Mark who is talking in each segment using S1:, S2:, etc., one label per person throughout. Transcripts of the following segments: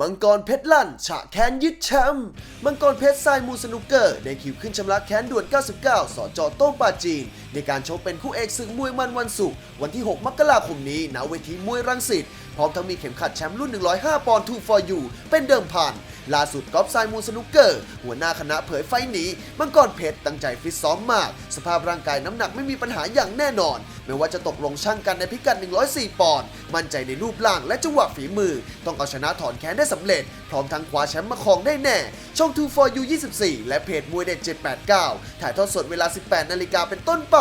S1: มังกรเพชรลั่น ฉะแค้นยึดแชมป์มังกรเพชรทรายมูสนุกเกอร์ได้คิวขึ้นชำระแค้นด่วน 99 สอจโต้งปาจีน ในการชกเป็นคู่เอกศึกมวยมันวันศุกร์วันที่ 6 มกราคมนี้ณเวทีมวยรังสิตพร้อมทั้งมีเข็มขัดแชมป์รุ่น 105 ปอนด์ทูฟอร์ยูเป็นเดิมพัน ล่าสุดกอล์ฟไซมูลสนุกเกอร์ หัวหน้าคณะเผยไฟล์นี้มังกรเพชรตั้งใจฟิตซ้อมมาก สภาพร่างกายน้ำหนักไม่มีปัญหาอย่างแน่นอน ไม่ว่าจะตกลงช่างกันในพิกัด 104 ปอนด์มั่นใจในรูปร่างและจังหวะฝีมือ ต้องเอาชนะถอนแค้นได้สำเร็จ พร้อมทั้งคว้าแชมป์มาครองได้แน่ ช่อง 2 for you 24 และเพจมวยเด็ด789 ถ่ายทอดสดเวลา 18 นาฬิกาเป็นต้นไป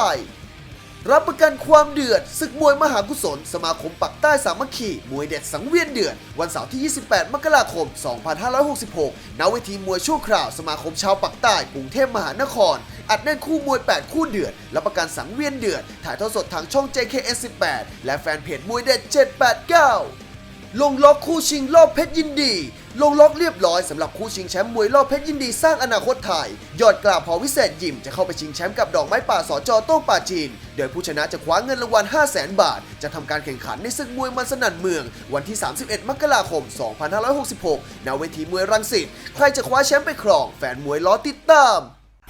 S1: รับประกันความเดือดศึกมวยมหากุศล สมาคมปักใต้สามัคคีมวยเด็ดสังเวียนเดือด วันเสาร์ที่ 28 มกราคม 2566 ณ เวทีมวยชั่วคราว สมาคมชาวปักใต้กรุงเทพมหานคร อัดแน่นคู่มวย 8 คู่เดือด รับประกันสังเวียนเดือด ถ่ายทอดสดทางช่อง JKS 18 และแฟนเพจมวยเด็ด 789 ลงล็อกคู่ชิงรอบเพชรยินดี ลงล็อกเรียบร้อยสำหรับคู่ชิงแชมป์มวยรอบเพชรยินดีสร้างอนาคตไทย ยอดกล้าพอวิเศษยิมจะเข้าไปชิงแชมป์กับดอกไม้ป่าสอจอโต้งป่าจีน โดยผู้ชนะจะคว้าเงินรางวัล 5 0 0 0 0 0บาท จะทำการแข่งขันในศึกมวยมันสนั่นเมือง วันที่ 31 มกราคม 2566ณเวทีมวยรังสิตใครจะคว้าแชมป์ไปครองแฟนมวยล้อติดตาม